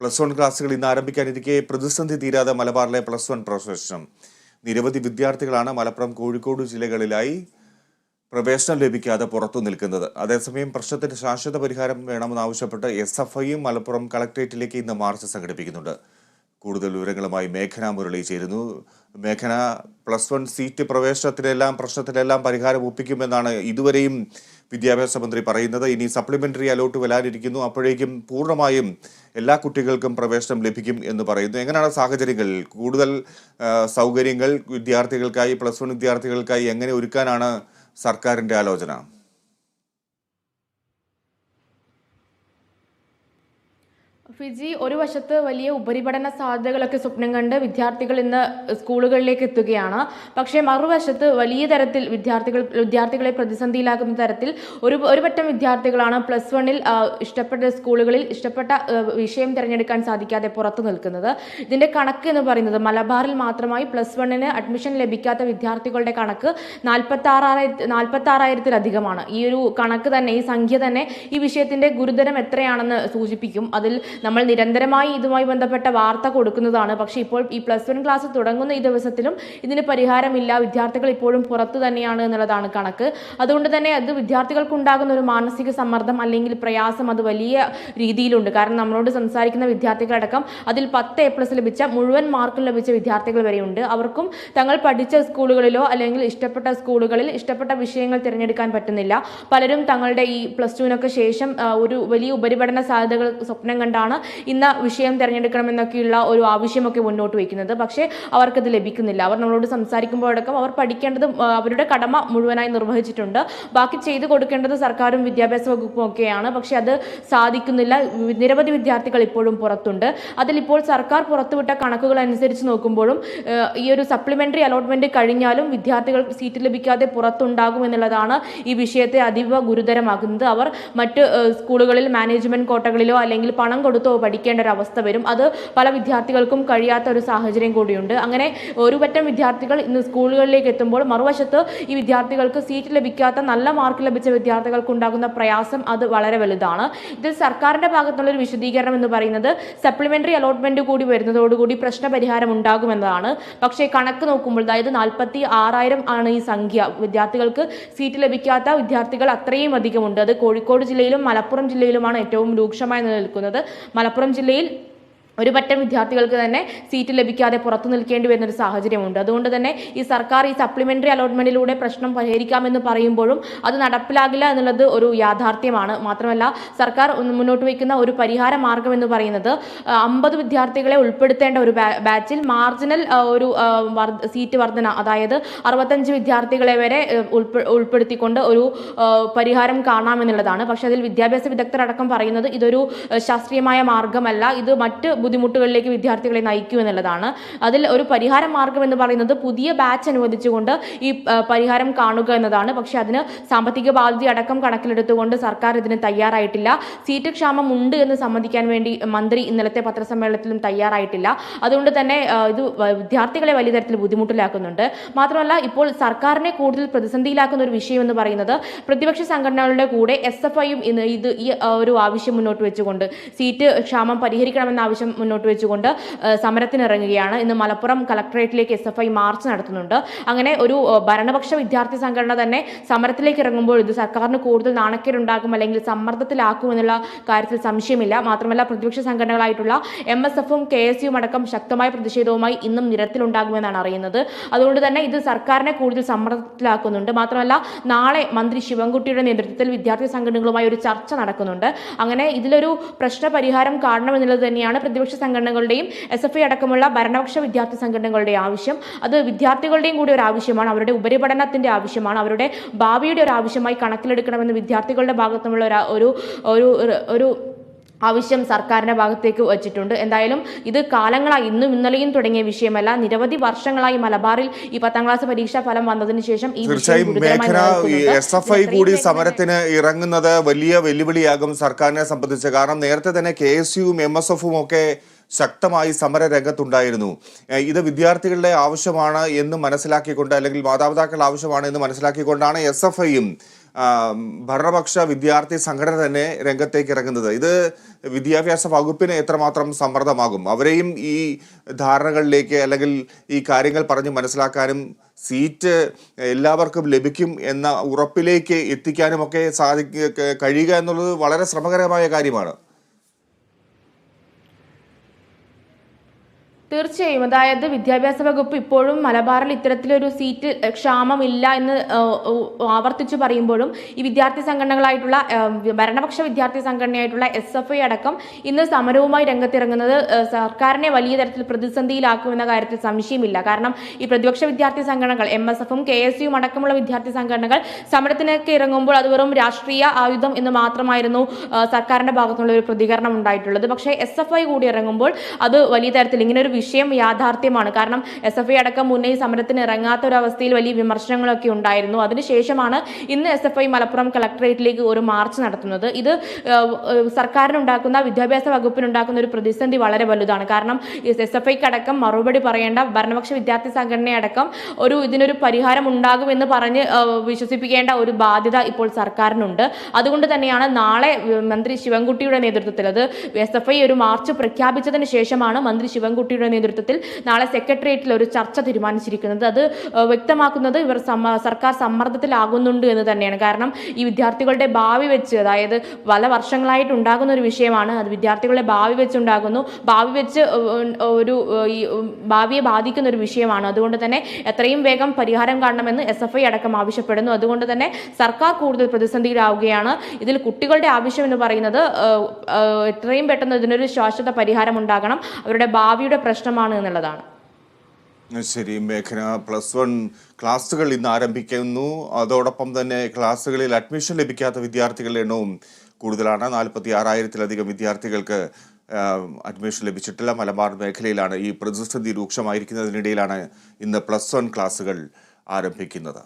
Plus one ക്ലാസ്സുകൾ ഇന്ന് ആരംഭിക്കാനിരിക്കെ പ്രതിസന്ധി തീരാതെ മലബാറിലെ പ്ലസ് വൺ പ്രവേശനം. നിരവധി വിദ്യാർത്ഥികളാണ് മലപ്പുറം കോഴിക്കോട് ജില്ലകളിലായി പ്രവേശനം ലഭിക്കാതെ പുറത്തു നിൽക്കുന്നത്. അതേസമയം പ്രശ്നത്തിന് ശാശ്വത പരിഹാരം വേണമെന്നാവശ്യപ്പെട്ട് എസ് എഫ് ഐയും മലപ്പുറം കളക്ട്രേറ്റിലേക്ക് ഇന്ന് മാർച്ച് സംഘടിപ്പിക്കുന്നുണ്ട്. കൂടുതൽ വിവരങ്ങളുമായി മേഘന മുരളി ചേരുന്നു. മേഘന പ്ലസ് വൺ സീറ്റ് പ്രവേശനത്തിനെല്ലാം പ്രശ്നത്തിനെല്ലാം പരിഹാരം ഒപ്പിക്കുമെന്നാണ് ഇതുവരെയും വിദ്യാഭ്യാസ മന്ത്രി പറയുന്നത്. ഇനി സപ്ലിമെന്ററി അലോട്ട് വരാനിരിക്കുന്നു. അപ്പോഴേക്കും പൂർണമായും എല്ലാ കുട്ടികൾക്കും പ്രവേശനം ലഭിക്കും എന്ന് പറയുന്നു. എങ്ങനെയാണ് സാഹചര്യങ്ങൾ? കൂടുതൽ സൗകര്യങ്ങൾ വിദ്യാർത്ഥികൾക്കായി പ്ലസ് വൺ വിദ്യാർത്ഥികൾക്കായി എങ്ങനെ ഒരുക്കാനാണ് സർക്കാരിന്റെ ആലോചന? ഫിജി ഒരു വശത്ത് വലിയ ഉപരിപഠന സാധ്യതകളൊക്കെ സ്വപ്നം കണ്ട് വിദ്യാർത്ഥികൾ ഇന്ന് സ്കൂളുകളിലേക്ക് എത്തുകയാണ്. പക്ഷേ മറുവശത്ത് വലിയ തരത്തിൽ വിദ്യാർത്ഥികൾ വിദ്യാർത്ഥികളെ പ്രതിസന്ധിയിലാക്കുന്ന തരത്തിൽ ഒരു ഒരു പറ്റം വിദ്യാർത്ഥികളാണ് പ്ലസ് വണ്ണിൽ ഇഷ്ടപ്പെട്ട സ്കൂളുകളിൽ ഇഷ്ടപ്പെട്ട വിഷയം തിരഞ്ഞെടുക്കാൻ സാധിക്കാതെ പുറത്തു നിൽക്കുന്നത്. ഇതിന്റെ കണക്ക് എന്ന് പറയുന്നത് മലബാറിൽ മാത്രമായി പ്ലസ് വണ്ണിന് അഡ്മിഷൻ ലഭിക്കാത്ത വിദ്യാർത്ഥികളുടെ കണക്ക് നാൽപ്പത്താറായിരത്തി നാൽപ്പത്താറായിരത്തിലധികമാണ് ഈ ഒരു കണക്ക് തന്നെ ഈ സംഖ്യ തന്നെ ഈ വിഷയത്തിന്റെ ഗുരുതരം എത്രയാണെന്ന് സൂചിപ്പിക്കും. അതിൽ നമ്മൾ നിരന്തരമായി ഇതുമായി ബന്ധപ്പെട്ട വാർത്ത കൊടുക്കുന്നതാണ്. പക്ഷേ ഇപ്പോൾ ഈ പ്ലസ് വൺ ക്ലാസ് തുടങ്ങുന്ന ഈ ദിവസത്തിലും ഇതിന് പരിഹാരമില്ല. വിദ്യാർത്ഥികൾ ഇപ്പോഴും പുറത്തു തന്നെയാണ് എന്നുള്ളതാണ് കണക്ക്. അതുകൊണ്ട് തന്നെ അത് വിദ്യാർത്ഥികൾക്കുണ്ടാകുന്ന ഒരു മാനസിക സമ്മർദ്ദം അല്ലെങ്കിൽ പ്രയാസം അത് വലിയ രീതിയിലുണ്ട്. കാരണം നമ്മളോട് സംസാരിക്കുന്ന വിദ്യാർത്ഥികളടക്കം അതിൽ പത്ത് എ പ്ലസ് ലഭിച്ച മുഴുവൻ മാർക്ക് ലഭിച്ച വിദ്യാർത്ഥികൾ വരെയുണ്ട്. അവർക്കും തങ്ങൾ പഠിച്ച സ്കൂളുകളിലോ അല്ലെങ്കിൽ ഇഷ്ടപ്പെട്ട സ്കൂളുകളിൽ ഇഷ്ടപ്പെട്ട വിഷയങ്ങൾ തിരഞ്ഞെടുക്കാൻ പറ്റുന്നില്ല. പലരും തങ്ങളുടെ ഈ പ്ലസ് ടുവിനൊക്കെ ശേഷം ഒരു വലിയ ഉപരിപഠന സാധ്യതകൾ സ്വപ്നം കണ്ടാണ് ഇന്ന വിഷയം തിരഞ്ഞെടുക്കണമെന്നൊക്കെയുള്ള ഒരു ആവശ്യമൊക്കെ മുന്നോട്ട് വയ്ക്കുന്നത്. പക്ഷേ അവർക്കത് ലഭിക്കുന്നില്ല. അവർ നമ്മളോട് സംസാരിക്കുമ്പോഴടക്കം അവർ പഠിക്കേണ്ടത് അവരുടെ കടമ മുഴുവനായി നിർവഹിച്ചിട്ടുണ്ട്. ബാക്കി ചെയ്തു കൊടുക്കേണ്ടത് സർക്കാരും വിദ്യാഭ്യാസ വകുപ്പും ഒക്കെയാണ്. പക്ഷേ അത് സാധിക്കുന്നില്ല. നിരവധി വിദ്യാർത്ഥികൾ ഇപ്പോഴും പുറത്തുണ്ട്. അതിലിപ്പോൾ സർക്കാർ പുറത്തുവിട്ട കണക്കുകൾ അനുസരിച്ച് നോക്കുമ്പോഴും ഈ ഒരു സപ്ലിമെന്ററി അലോട്ട്മെന്റ് കഴിഞ്ഞാലും വിദ്യാർത്ഥികൾ സീറ്റ് ലഭിക്കാതെ പുറത്തുണ്ടാകും എന്നുള്ളതാണ് ഈ വിഷയത്തെ അതീവ ഗുരുതരമാക്കുന്നത്. അവർ മറ്റ് സ്കൂളുകളിൽ മാനേജ്മെന്റ് കോട്ടകളിലോ അല്ലെങ്കിൽ പണം കൊടുത്തോ പഠിക്കേണ്ട ഒരു അവസ്ഥ വരും. അത് പല വിദ്യാർത്ഥികൾക്കും കഴിയാത്ത ഒരു സാഹചര്യം കൂടിയുണ്ട്. അങ്ങനെ ഒരു പറ്റം വിദ്യാർത്ഥികൾ ഇന്ന് സ്കൂളുകളിലേക്ക് എത്തുമ്പോൾ മറുവശത്ത് ഈ വിദ്യാർത്ഥികൾക്ക് സീറ്റ് ലഭിക്കാത്ത നല്ല മാർക്ക് ലഭിച്ച വിദ്യാർത്ഥികൾക്ക് ഉണ്ടാകുന്ന പ്രയാസം അത് വളരെ വലുതാണ്. ഇതിൽ സർക്കാരിന്റെ ഭാഗത്തുള്ള ഒരു വിശദീകരണം എന്ന് പറയുന്നത് സപ്ലിമെന്ററി അലോട്ട്മെന്റ് കൂടി വരുന്നതോടുകൂടി പ്രശ്നപരിഹാരം ഉണ്ടാകുമെന്നതാണ്. പക്ഷേ കണക്ക് നോക്കുമ്പോൾ അതായത് നാൽപ്പത്തി ആറായിരം ആണ് ഈ സംഖ്യ. വിദ്യാർത്ഥികൾക്ക് സീറ്റ് ലഭിക്കാത്ത വിദ്യാർത്ഥികൾ അത്രയും അധികമുണ്ട്. അത് കോഴിക്കോട് ജില്ലയിലും മലപ്പുറം ജില്ലയിലുമാണ് ഏറ്റവും രൂക്ഷമായി നിലനിൽക്കുന്നത്. മലപ്പുറം ജില്ലയിൽ ഒരു പറ്റം വിദ്യാർത്ഥികൾക്ക് തന്നെ സീറ്റ് ലഭിക്കാതെ പുറത്തു നിൽക്കേണ്ടി വരുന്ന ഒരു സാഹചര്യമുണ്ട്. അതുകൊണ്ട് തന്നെ ഈ സർക്കാർ ഈ സപ്ലിമെന്ററി അലോട്ട്മെന്റിലൂടെ പ്രശ്നം പരിഹരിക്കാമെന്ന് പറയുമ്പോഴും അത് നടപ്പിലാകില്ല എന്നുള്ളത് ഒരു യാഥാർത്ഥ്യമാണ്. മാത്രമല്ല സർക്കാർ മുന്നോട്ട് വയ്ക്കുന്ന ഒരു പരിഹാര മാർഗം എന്ന് പറയുന്നത് അമ്പത് വിദ്യാർത്ഥികളെ ഉൾപ്പെടുത്തേണ്ട ഒരു ബാച്ചിൽ മാർജിനൽ ഒരു സീറ്റ് വർധന അതായത് അറുപത്തഞ്ച് വിദ്യാർത്ഥികളെ വരെ ഉൾപ്പെടുത്തിക്കൊണ്ട് ഒരു പരിഹാരം കാണാമെന്നുള്ളതാണ്. പക്ഷേ അതിൽ വിദ്യാഭ്യാസ വിദഗ്ധരടക്കം പറയുന്നത് ഇതൊരു ശാസ്ത്രീയമായ മാർഗമല്ല. ഇത് മറ്റ് ബുദ്ധിമുട്ടുകളിലേക്ക് വിദ്യാർത്ഥികളെ നയിക്കൂ എന്നുള്ളതാണ്. അതിൽ ഒരു പരിഹാര മാർഗം എന്ന് പറയുന്നത് പുതിയ ബാച്ച് അനുവദിച്ചുകൊണ്ട് ഈ പരിഹാരം കാണുക എന്നതാണ്. പക്ഷേ അതിന് സാമ്പത്തിക ബാധ്യത അടക്കം കണക്കിലെടുത്തുകൊണ്ട് സർക്കാർ ഇതിന് തയ്യാറായിട്ടില്ല. സീറ്റ് ക്ഷാമം ഉണ്ട് എന്ന് സമ്മതിക്കാൻ വേണ്ടി മന്ത്രി ഇന്നലത്തെ പത്രസമ്മേളനത്തിലും തയ്യാറായിട്ടില്ല. അതുകൊണ്ട് തന്നെ ഇത് വിദ്യാർത്ഥികളെ വലിയ തരത്തിൽ ബുദ്ധിമുട്ടിലാക്കുന്നുണ്ട്. മാത്രമല്ല ഇപ്പോൾ സർക്കാരിനെ കൂടുതൽ പ്രതിസന്ധിയിലാക്കുന്ന ഒരു വിഷയം എന്ന് പറയുന്നത് പ്രതിപക്ഷ സംഘടനകളുടെ കൂടെ എസ് എഫ് ഐയും ഇത് ഈ ഒരു ആവശ്യം മുന്നോട്ട് വെച്ചുകൊണ്ട് സീറ്റ് ക്ഷാമം പരിഹരിക്കണമെന്ന ആവശ്യം മുന്നോട്ട് വെച്ചുകൊണ്ട് സമരത്തിനിറങ്ങുകയാണ്. ഇന്ന് മലപ്പുറം കളക്ടറേറ്റിലേക്ക് എസ് എഫ് ഐ മാർച്ച് നടത്തുന്നുണ്ട്. അങ്ങനെ ഒരു ഭരണപക്ഷ വിദ്യാർത്ഥി സംഘടന തന്നെ സമരത്തിലേക്ക് ഇറങ്ങുമ്പോൾ ഇത് സർക്കാരിന് കൂടുതൽ നാണക്കേടുണ്ടാക്കും അല്ലെങ്കിൽ സമ്മർദ്ദത്തിലാക്കും എന്നുള്ള കാര്യത്തിൽ സംശയമില്ല. മാത്രമല്ല പ്രതിപക്ഷ സംഘടനകളായിട്ടുള്ള എം എസ് എഫും കെ എസ് യുവും അടക്കം ശക്തമായ പ്രതിഷേധവുമായി ഇന്നും നിരത്തിലുണ്ടാകുമെന്നാണ് അറിയുന്നത്. അതുകൊണ്ട് തന്നെ ഇത് സർക്കാരിനെ കൂടുതൽ സമ്മർദ്ദത്തിലാക്കുന്നുണ്ട്. മാത്രമല്ല നാളെ മന്ത്രി ശിവൻകുട്ടിയുടെ നേതൃത്വത്തിൽ വിദ്യാർത്ഥി സംഘടനകളുമായി ഒരു ചർച്ച നടക്കുന്നുണ്ട്. അങ്ങനെ ഇതിലൊരു പ്രശ്ന പരിഹാരം കാണണമെന്നുള്ളത് തന്നെയാണ് പ്രതിപക്ഷ സംഘടനകളുടെയും എസ് എഫ് ഐ അടക്കമുള്ള ഭരണപക്ഷ വിദ്യാർത്ഥി സംഘടനകളുടെയും ആവശ്യം. അത് വിദ്യാർത്ഥികളുടെയും കൂടി ഒരു ആവശ്യമാണ്. അവരുടെ ഉപരിപഠനത്തിന്റെ ആവശ്യമാണ്. അവരുടെ ഭാവിയുടെ ഒരു ആവശ്യമായി കണക്കിലെടുക്കണമെന്ന് വിദ്യാർത്ഥികളുടെ ഒരു ഒരു ഒരു ഒരു ആവശ്യം സർക്കാരിന്റെ ഭാഗത്തേക്ക് വച്ചിട്ടുണ്ട്. എന്തായാലും ഇത് കാലങ്ങളായി ഇന്നും ഇന്നലെയും തുടങ്ങിയ വിഷയമല്ല. നിരവധി വർഷങ്ങളായി മലബാറിൽ ഈ പത്താം ക്ലാസ് പരീക്ഷാ ഫലം വന്നതിന് ശേഷം ഈ എസ് എഫ് ഐ കൂടി സമരത്തിന് ഇറങ്ങുന്നത് വലിയ വെല്ലുവിളിയാകും സർക്കാരിനെ സംബന്ധിച്ച്. കാരണം നേരത്തെ തന്നെ കെ എസ് യുവും എം എസ് എഫും ഒക്കെ ശക്തമായി സമര രംഗത്തുണ്ടായിരുന്നു ഇത് വിദ്യാർത്ഥികളുടെ ആവശ്യമാണ് എന്ന് മനസ്സിലാക്കിക്കൊണ്ട് അല്ലെങ്കിൽ മാതാപിതാക്കളുടെ ആവശ്യമാണ് എന്ന് മനസ്സിലാക്കിക്കൊണ്ടാണ് എസ് എഫ് ഐയും ഭരണപക്ഷ വിദ്യാർത്ഥി സംഘടന തന്നെ രംഗത്തേക്ക് ഇറങ്ങുന്നത്. ഇത് വിദ്യാഭ്യാസ വകുപ്പിന് എത്രമാത്രം സമ്മർദ്ദമാകും? അവരെയും ഈ ധാരണകളിലേക്ക് അല്ലെങ്കിൽ ഈ കാര്യങ്ങൾ പറഞ്ഞ് മനസ്സിലാക്കാനും സീറ്റ് എല്ലാവർക്കും ലഭിക്കും എന്ന ഉറപ്പിലേക്ക് എത്തിക്കാനുമൊക്കെ സാധിക്കുക കഴിയുക എന്നുള്ളത് വളരെ ശ്രമകരമായ കാര്യമാണ്. തീർച്ചയായും. അതായത് വിദ്യാഭ്യാസ വകുപ്പ് ഇപ്പോഴും മലബാറിൽ ഇത്തരത്തിലൊരു സീറ്റ് ക്ഷാമമില്ല എന്ന് ആവർത്തിച്ചു പറയുമ്പോഴും ഈ വിദ്യാർത്ഥി സംഘടനകളായിട്ടുള്ള ഭരണപക്ഷ വിദ്യാർത്ഥി സംഘടനയായിട്ടുള്ള എസ് എഫ് ഐ അടക്കം ഇന്ന് സമരവുമായി രംഗത്തിറങ്ങുന്നത് സർക്കാരിനെ വലിയ തരത്തിൽ പ്രതിസന്ധിയിലാക്കുമെന്ന കാര്യത്തിൽ സംശയമില്ല. കാരണം ഈ പ്രതിപക്ഷ വിദ്യാർത്ഥി സംഘടനകൾ എം എസ് എഫും കെ എസ് യുവും അടക്കമുള്ള വിദ്യാർത്ഥി സംഘടനകൾ സമരത്തിനൊക്കെ ഇറങ്ങുമ്പോൾ അത് വെറും രാഷ്ട്രീയ ആയുധം എന്ന് മാത്രമായിരുന്നു സർക്കാരിന്റെ ഭാഗത്തുനിന്നുള്ള ഒരു പ്രതികരണം ഉണ്ടായിട്ടുള്ളത്. പക്ഷേ എസ് എഫ് ഐ കൂടി ഇറങ്ങുമ്പോൾ അത് വലിയ തരത്തിൽ ഇങ്ങനെ ഒരു വിഷയം യാഥാർത്ഥ്യമാണ്. കാരണം എസ് എഫ് ഐ അടക്കം മുന്നേ സമരത്തിന് ഇറങ്ങാത്ത ഒരു അവസ്ഥയിൽ വലിയ വിമർശനങ്ങളൊക്കെ ഉണ്ടായിരുന്നു. അതിനുശേഷമാണ് ഇന്ന് എസ് എഫ് ഐ മലപ്പുറം കളക്ടറേറ്റിലേക്ക് ഒരു മാർച്ച് നടത്തുന്നത്. ഇത് സർക്കാരിനുണ്ടാക്കുന്ന വിദ്യാഭ്യാസ വകുപ്പിനുണ്ടാക്കുന്ന ഒരു പ്രതിസന്ധി വളരെ വലുതാണ്. കാരണം എസ് എഫ് ഐക്ക് അടക്കം മറുപടി പറയേണ്ട ഭരണപക്ഷ വിദ്യാർത്ഥി സംഘടനയടക്കം ഒരു ഇതിനൊരു പരിഹാരം ഉണ്ടാകുമെന്ന് പറഞ്ഞ് വിശ്വസിപ്പിക്കേണ്ട ഒരു ബാധ്യത ഇപ്പോൾ സർക്കാരിനുണ്ട്. അതുകൊണ്ട് തന്നെയാണ് നാളെ മന്ത്രി ശിവൻകുട്ടിയുടെ നേതൃത്വത്തിൽ അത് എസ് എഫ് ഐ ഒരു മാർച്ച് പ്രഖ്യാപിച്ചതിന് ശേഷമാണ് മന്ത്രി ശിവൻകുട്ടിയുടെ നേതൃത്വത്തിൽ നാളെ സെക്രട്ടേറിയറ്റിൽ ഒരു ചർച്ച തീരുമാനിച്ചിരിക്കുന്നത്. അത് വ്യക്തമാക്കുന്നത് ഇവർ സർക്കാർ സമ്മർദ്ദത്തിലാകുന്നുണ്ട് എന്ന് തന്നെയാണ്. കാരണം ഈ വിദ്യാർത്ഥികളുടെ ഭാവി വെച്ച് അതായത് പല വർഷങ്ങളായിട്ട് ഉണ്ടാകുന്ന ഒരു വിഷയമാണ്. അത് വിദ്യാർത്ഥികളുടെ ഭാവി വെച്ചുണ്ടാകുന്നു ഭാവി വെച്ച് ഒരു ഈ ഭാവിയെ ബാധിക്കുന്ന ഒരു വിഷയമാണ്. അതുകൊണ്ട് തന്നെ എത്രയും വേഗം പരിഹാരം കാണണമെന്ന് എസ് എഫ് ഐ അടക്കം ആവശ്യപ്പെടുന്നു. അതുകൊണ്ട് തന്നെ സർക്കാർ കൂടുതൽ പ്രതിസന്ധിയിലാവുകയാണ്. ഇതിൽ കുട്ടികളുടെ ആവശ്യം എന്ന് പറയുന്നത് എത്രയും പെട്ടെന്ന് ഇതിനൊരു ശാശ്വത പരിഹാരം ഉണ്ടാകണം. അവരുടെ ഭാവിയുടെ പ്രശ്നമാണ് എന്നുള്ളതാണ്. ശരി. മേഘന പ്ലസ് വൺ ക്ലാസ്സുകൾ ഇന്ന് ആരംഭിക്കുന്നു. അതോടൊപ്പം തന്നെ ക്ലാസ്സുകളിൽ അഡ്മിഷൻ ലഭിക്കാത്ത വിദ്യാർത്ഥികളുടെ എണ്ണവും കൂടുതലാണ്. നാൽപ്പത്തി ആറായിരത്തിലധികം വിദ്യാർത്ഥികൾക്ക് അഡ്മിഷൻ ലഭിച്ചിട്ടില്ല. മലബാർ മേഖലയിലാണ് ഈ പ്രതിസന്ധി രൂക്ഷമായിരിക്കുന്നതിനിടയിലാണ് ഇന്ന് പ്ലസ് വൺ ക്ലാസ്സുകൾ ആരംഭിക്കുന്നത്.